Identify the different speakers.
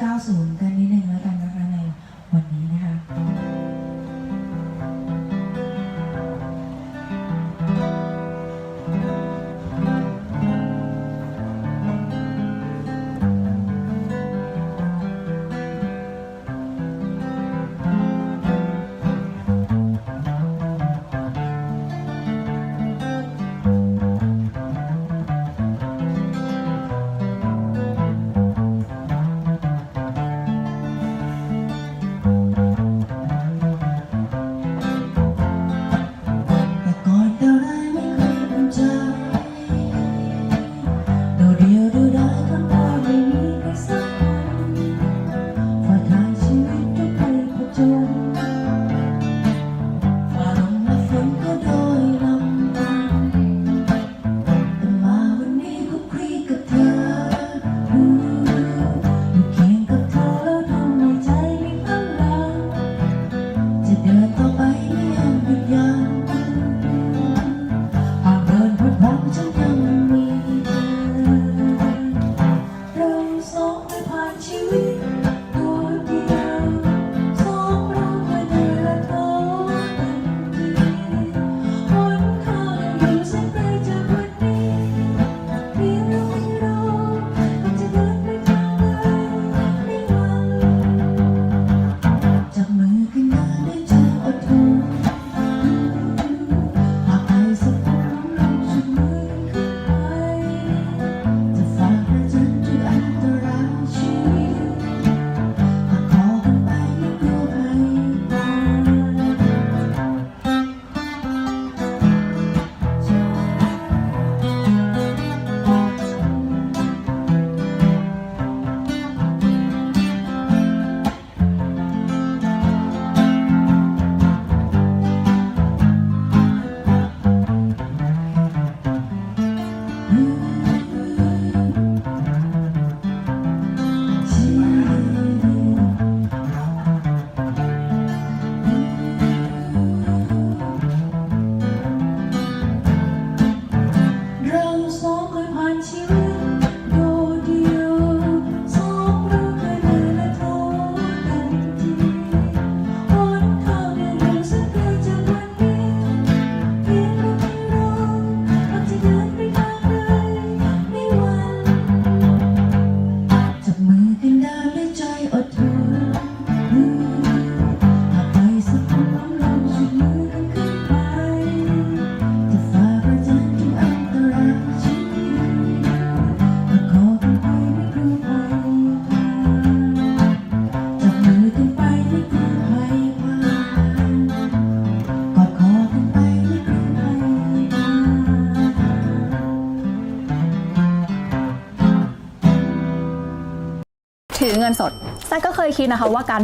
Speaker 1: 90 กันนิดนึงแล้วกัน
Speaker 2: ถือเงินสดแซกก็เคยคิดนะคะว่าการ